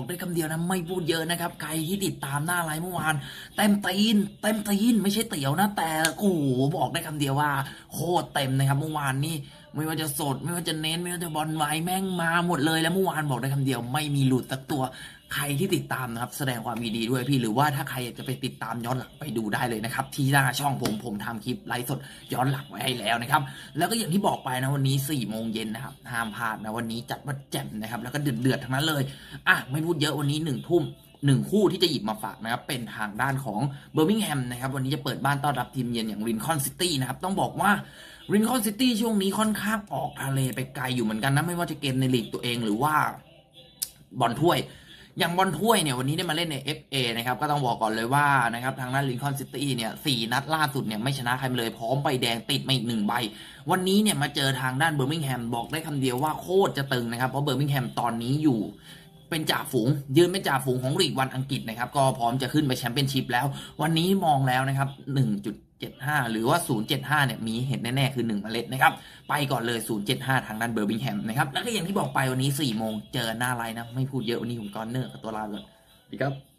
บอกได้คำเดียวนะไม่พูดเยอะนะครับใครที่ติดตามหน้าไลฟ์เมื่อวานเต็มตีนเต็มตีนไม่ใช่เตี๋ยวนะ แต่โอ้โหบอกได้คำเดียวว่า โคตรเต็มนะครับเมื่อวานนี่ไม่ว่าจะสด ไม่ว่าจะเน้น ไม่ว่าจะบอลไว้แม่งมาหมดเลยแล้วเมื่อวานบอกได้คำเดียว ไม่มีหลุดสักตัว ใครที่ติดตามนะครับ แสดงความยินดีด้วยพี่หรือว่าถ้าใครอยากจะไปติดตามย้อนหลังไปดูได้เลยนะครับ ที่หน้าช่องผมผมทำคลิปไลฟ์สดย้อนหลังไว้ให้แล้วนะครับ แล้วก็อย่างที่บอกไปนะวันนี้4ี่โมงเย็นนะครับห้ามพลาดนะวันนี้จัดว่าแจ่มนะครับ แล้วก็เดือดเดือดๆทั้งนั้นเลยอะไม่พูดเยอะวันนี้หนึ่งทุ่มหนึ่งคู่ที่จะหยิบมาฝากนะครับ เป็นทางด้านของเบอร์มิงแฮมนะครับ วันนี้จะเปิดบ้านต้อนรับทีมเยือนอย่างรินคอนซิตี้นะครับ ต้องบอกว่ารินคอนซิตี้ช่วงนี้ค่อนข้างออกทะเลไปไกลอยู่เหมือนกันนะไม่ว่าจะเกมในลีกตัวเองหรือว่าบอลถ้วย อย่างบอลถ้วยเนี่ยวันนี้ได้มาเล่นใน FA นะครับก็ต้องบอกก่อนเลยว่านะครับทางด้านลินคอนซิตี้เนี่ยสี่นัดล่าสุดเนี่ยไม่ชนะใครเลยพร้อมใบแดงติดมาอีกหนึ่งใบ วันนี้เนี่ยมาเจอทางด้านเบอร์มิงแฮมบอกได้คำเดียวว่าโคตรจะตึงนะครับเพราะเบอร์มิงแฮมตอนนี้อยู่เป็นจ่าฝูง ยืนเป็นจ่าฝูงของลีกวันอังกฤษนะครับก็พร้อมจะขึ้นไปแชมเปี้ยนชิพแล้ว วันนี้มองแล้วนะครับ 1.75 หรือว่า 0.75 เนี่ย มีเห็นแน่ ๆ คือ 1 เมล็ดนะครับ ไปก่อนเลย 0.75 ทางด้านเบอร์บิงแฮมนะครับ แล้วก็อย่างที่บอกไปวันนี้ 4 โมงเจอหน้าไลน์นะ ไม่พูดเยอะวันนี้ผมกอนเนอร์กับตัวลาเลยดีครับ